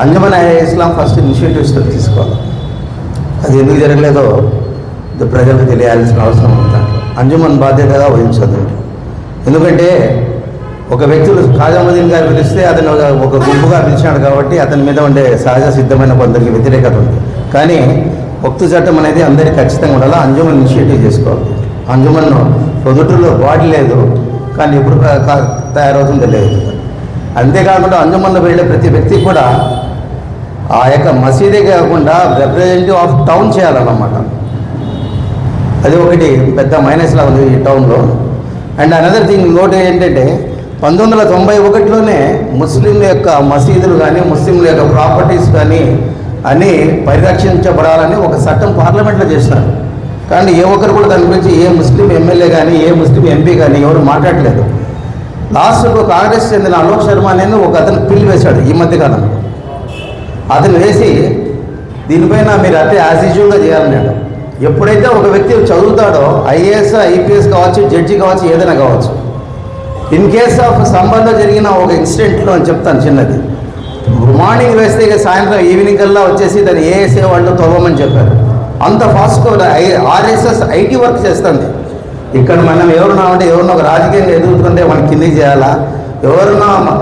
అంజమన్ ఇస్లాం first initiatives తీసుకోవాలి. అది ఎందుకు జరగలేదో ప్రజలకు తెలియాల్సిన అవసరం ఉంది దాంట్లో. అంజుమన్ బాధ్యతగా వహించదండి ఎందుకంటే ఒక వ్యక్తులు ఖాజాముద్దీన్ గారు పిలిస్తే అతను ఒక- గుంపుగా పిలిచాడు కాబట్టి అతని మీద ఉండే సహజ సిద్ధమైన కొందరికి వ్యతిరేకత ఉంది. కానీ భక్తు చట్టం అనేది అందరికీ ఖచ్చితంగా ఉండాలి? అంజుమన్ ఇనిషియేటివ్ చేసుకోవాలి. అంజుమన్ పొదుటూరులో బాడీ లేదు కానీ ఎప్పుడు తయారవుతుందో లేదు. అంతేకాకుండా అంజుమన్లో వెళ్ళే ప్రతి వ్యక్తి కూడా ఆ యొక్క మసీదే కాకుండా రిప్రజెంటేటివ్ ఆఫ్ టౌన్ చేయాలన్నమాట. అది ఒకటి పెద్ద మైనస్లా ఉంది ఈ టౌన్లో అండ్ అనదర్ థింగ్ ఇంకోటి ఏంటంటే పంతొమ్మిది వందల తొంభై ఒకటిలోనే ముస్లింల యొక్క మసీదులు కానీ ముస్లింల యొక్క ప్రాపర్టీస్ కానీ అని పరిరక్షించబడాలని ఒక చట్టం పార్లమెంట్లో చేసినారు కానీ ఏ ఒక్కరు కూడా దాని గురించి ఏ ముస్లిం ఎమ్మెల్యే కానీ ఏ ముస్లిం ఎంపీ కానీ ఎవరు మాట్లాడలేదు. లాస్ట్కు కాంగ్రెస్ చెందిన అలోక్ శర్మ అనేది ఒక అతను పిల్లి వేశాడు ఈ మధ్య కాలంలో అతను వేసి దీనిపైన మీరు అంటే యాజ్ యూజువల్గా చేయాలన్నాడు ఎప్పుడైతే ఒక వ్యక్తి చదువుతాడో ఐఏఎస్ ఐపీఎస్ కావచ్చు జడ్జి కావచ్చు ఏదైనా కావచ్చు. ఇన్ కేస్ ఆఫ్ సంబంధం జరిగిన ఒక ఇన్సిడెంట్లో అని చెప్తాను చిన్నది. మార్నింగ్ వేస్తే ఇక సాయంత్రం ఈవినింగ్ కల్లా వచ్చేసి దాన్ని ఏఎస్ఏ వాళ్ళు తవ్వమని చెప్పారు. అంత ఫాస్ట్గా ఆర్ఎస్ఎస్ ఐటీ వర్క్ చేస్తుంది. ఇక్కడ మనం ఎవరున్నా అంటే ఎవరినో ఒక రాజకీయంగా ఎదుగుతుంటే మనం కిందికి చేయాలా? ఎవరున్నా మ-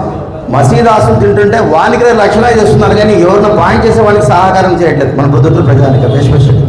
మసీద్ తింటుంటే వానికి లక్షణాలు చేస్తున్నారు కానీ ఎవరినో పాయింట్ చేసే వాళ్ళకి సహకారం చేయట్లేదు మన బుద్ధుడు ప్రజానికి. ఎస్పెషల్లీ